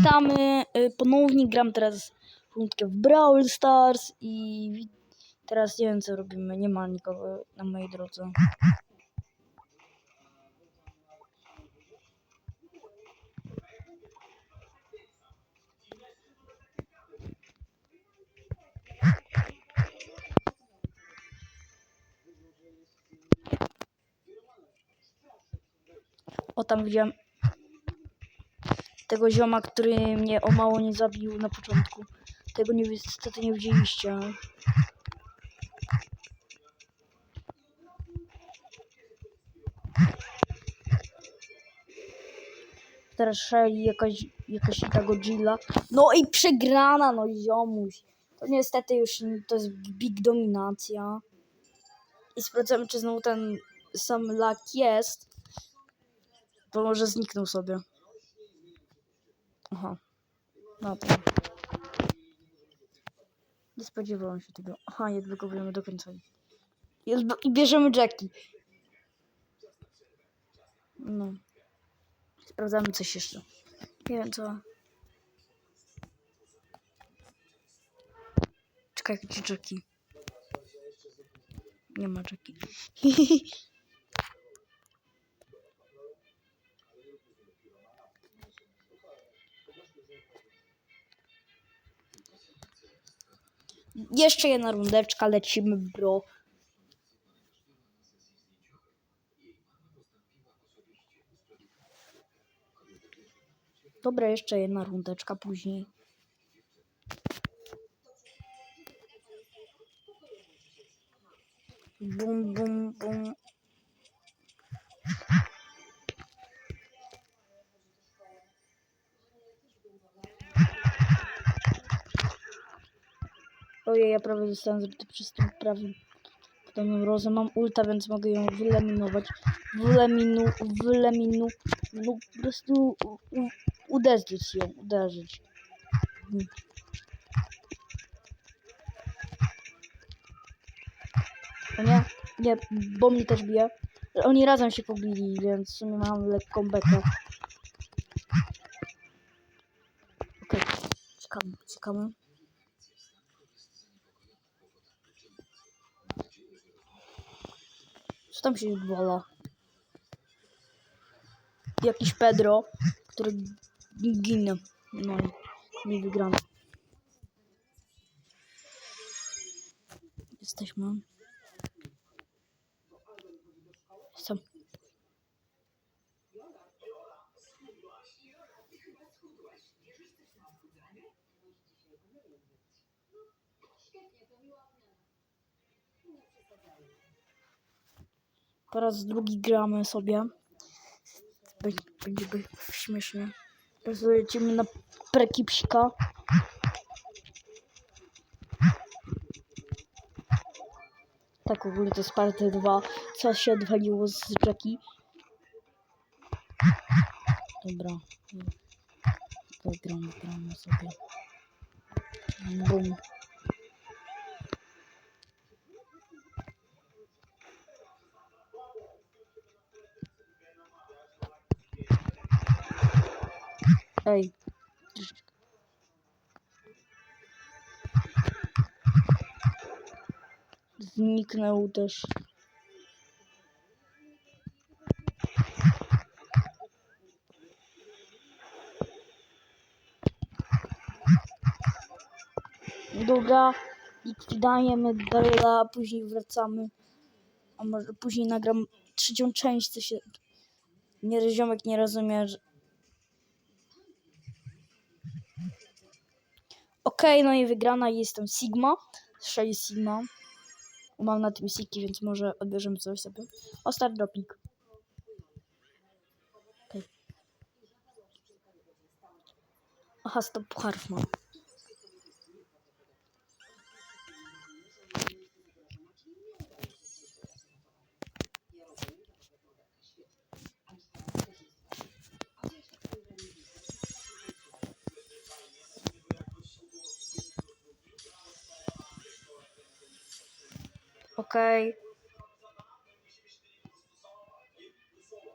Witamy y, ponownie, gram teraz rundkę w Brawl Stars i teraz nie wiem co robimy, nie ma nikogo na mojej drodze. O tam widziałem tego zioma, który mnie o mało nie zabił na początku. Tego nie, niestety nie widzieliście. Teraz szeli jakaś, jakaś ta Godzilla. No i przegrana, no ziomuś. To niestety już to jest big dominacja. I sprawdzamy, czy znowu ten sam lak jest. Bo może zniknął sobie. Aha. To. Nie spodziewałam się tego. Aha, nie blokujemy do końca. I bierzemy Jackie. No. Sprawdzamy coś jeszcze. Nie wiem co. Czekaj, gdzie Jackie? Nie ma Jackie. Jeszcze jedna rundeczka, lecimy, bro. Dobra, jeszcze jedna rundeczka później. Bum, bum, bum. Ojej, ja prawie zostałem zabity przez tą prawą podobną rozę. Mam ulta, więc mogę ją wyeliminować. Wyleminu, wyleminu, no po prostu uderzyć ją, uderzyć. O nie, nie, bo mnie też bije. Oni razem się pobili, więc w sumie mam lekką bekę. Okej, czekamy, czekamy. Co tam się odwala? Jakiś Pedro, który ginie. No i nie wygramy. Jesteśmy. Jestem. Po raz drugi gramy sobie. Będzie, będzie, śmiesznie. Teraz lecimy na prekipsika. Tak, w ogóle to jest party 2. Co się odwaliło z Jackie? Dobra. Tutaj gramy, gramy sobie. Bum. Ej. Zniknął też. Dobra, i dajemy dalej, a później wracamy. A może później nagram trzecią część, co się... Nie, ziomek nie rozumie, że... Okej, no i wygrana jestem Sigma. Strzeli Sigma. Mam na tym Siki, więc może odbierzemy coś sobie. O, start dropik. Okej. Aha, stop pucharów mam. Okej.